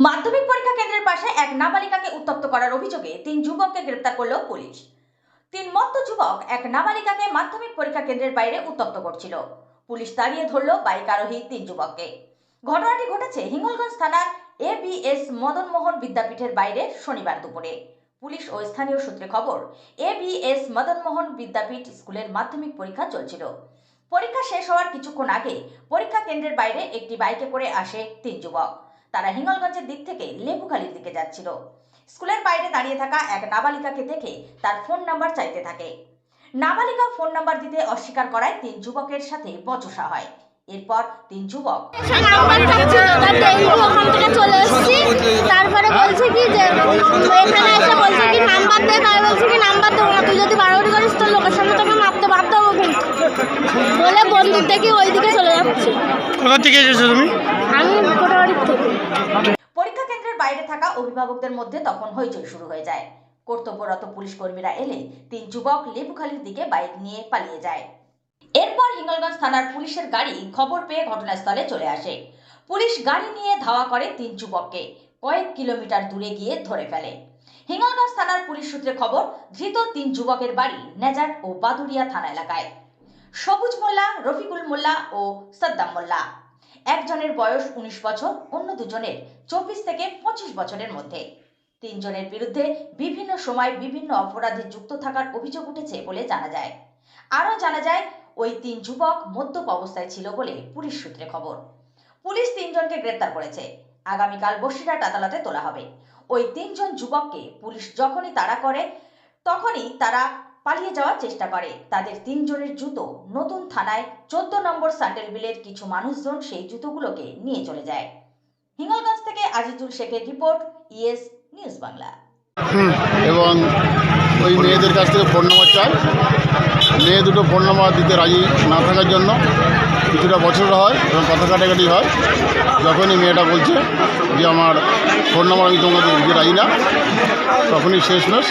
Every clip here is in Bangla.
মাধ্যমিক পরীক্ষা কেন্দ্রের পাশে এক নাবালিকাকে উত্তপ্ত করার অভিযোগে তিন যুবককে গ্রেপ্তার করল পুলিশ। তিন মত্ত যুবক এক নাবালিকাকে মাধ্যমিক পরীক্ষা কেন্দ্রের বাইরে উত্তপ্ত করছিল। পুলিশ তাড়িয়ে ধরল বাইক আরোহী তিন যুবককে। ঘটনাটি ঘটেছে হিঙ্গলগঞ্জ থানার এ এবিএস মদন মোহন বিদ্যাপীঠের বাইরে শনিবার দুপুরে। পুলিশ ও স্থানীয় সূত্রে খবর এবিএস মদন মোহন বিদ্যাপীঠ স্কুলের মাধ্যমিক পরীক্ষা চলছিল। পরীক্ষা শেষ হওয়ার কিছুক্ষণ আগে পরীক্ষা কেন্দ্রের বাইরে একটি বাইকে করে আসে তিন যুবক। তারা হিঙ্গলগঞ্জের দিক থেকে লেবুখালির দিকে যাচ্ছিল। স্কুলের বাইরে দাঁড়িয়ে থাকা এক নাবালিকাকে দেখে তার ফোন নাম্বার চাইতে থাকে। নাবালিকা ফোন নাম্বার দিতে অস্বীকার করায় তিন যুবকের সাথে বচসা হয়। এরপর তিন যুবক থেকে চলে এসেছি তারপরে বলছে কি যে এখানে এসে বলছে কি নাম্বার দে তাই বলছে কি নাম্বার দেবো না তুই যদি বাড়াবাড়ি করিস তোর লোকের সামনে তোকে মারতে বাধ্য হব কিন্তু। বলে বন্দুক দেখি ওইদিকে চলে যাচ্ছে। কোথা থেকে এসেছ তুমি? আমি কোটাবাড়ির থেকে। পরীক্ষা কেন্দ্রের বাইরে থাকা অভিভাবকদের মধ্যে তখন হইচই শুরু হয়ে যায়। কর্তব্যরত পুলিশ কর্মীরা এলে তিন যুবক লেবুখালির দিকে বাইক নিয়ে পালিয়ে যায়। এরপর হিঙ্গলগঞ্জ থানার পুলিশের গাড়ি খবর পেয়ে ঘটনাস্থলে চলে আসে। পুলিশ গাড়ি নিয়ে ধাওয়া করে তিন যুবককে, কয়েক কিলোমিটার দূরে গিয়ে ধরে ফেলে। হিঙ্গলগঞ্জ থানার পুলিশ সূত্রে খবর, ধৃত তিন যুবকের বাড়ি নেজাট ও বাদুরিয়া থানা এলাকায়। সবুজ মোল্লা, রফিকুল মোল্লা ও সাদ্দাম মোল্লা। একজনের বয়স উনিশ বছর, অন্য দুজনের চব্বিশ থেকে পঁচিশ বছরের মধ্যে। তিনজনের বিরুদ্ধে বিভিন্ন সময় বিভিন্ন অপরাধে যুক্ত থাকার অভিযোগ উঠেছে বলে জানা যায়। আরও জানা যায়, ওই তিন যুবক মদ্যপ অবস্থায় ছিল বলে পুলিশ সূত্রে খবর। পুলিশ তিনজনকে গ্রেপ্তার করেছে। আগামীকাল বসিরহাট আদালতে তোলা হবে। ওই তিনজন যুবককে পুলিশ যখনই তাড়া করে, তখনই তারা পালিয়ে যাওয়ার চেষ্টা করে। তাদের তিনজনের জুতো নতুন থানায় চোদ্দ নম্বর স্যান্ডেল বিলের কিছু মানুষজন সেই জুতোগুলোকে নিয়ে চলে যায়। হিঙ্গলগঞ্জ থেকে আজিজুল শেখের রিপোর্ট, ইএস নিউজ বাংলা। এবং ওই মেয়েদের কাছ থেকে ফোন নম্বর চায় মেয়ে দুটো ফোন নম্বর দিতে রাজি না থাকার জন্য কিছুটা বছর হয় এবং কথা কাটাকাটি হয়। যখনই মেয়েটা বলছে যে আমার ফোন নম্বর আমি তোমাকে দিতে রাজি না, তখনই শেষ মেশ,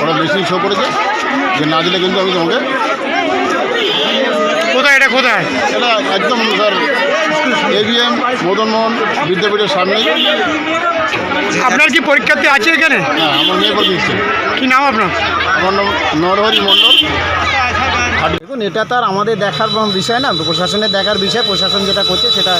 ওরা মেশিন শো করেছে। যে না দিলে কিন্তু আমি তোমাকে কোথায় এটা কোথায়? এটা একদম স্যার এভিএম মদনমোহন বিদ্যাপীঠের সামনে আপনার কি পরীক্ষার্থী আছে এখানে? হ্যাঁ আমার মেয়ে দিচ্ছে। কি নাম আপনার? আমার নাম নরহরি মণ্ডল। দেখুন এটা তার আমাদের দেখার বিষয় না প্রশাসনের দেখার বিষয় প্রশাসন যেটা করছে সেটা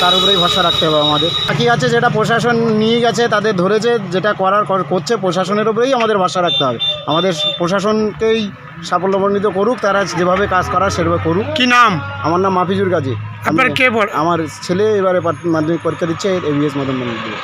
তার উপরেই ভরসা রাখতে হবে আমাদের। বাকি আছে যেটা প্রশাসন নিয়ে গেছে তাদের ধরেছে যেটা করার করছে প্রশাসনের উপরেই আমাদের ভরসা রাখতে হবে। আমাদের প্রশাসনকেই সাফল্যমণ্ডিত করুক তারা যেভাবে কাজ করার সেভাবে করুক। কি নাম? আমার নাম মাফিজুর গাজী। আপনার কে বল আমার ছেলে এবারে মাধ্যমিক পরীক্ষা দিচ্ছে এবিএস মদন মন্দির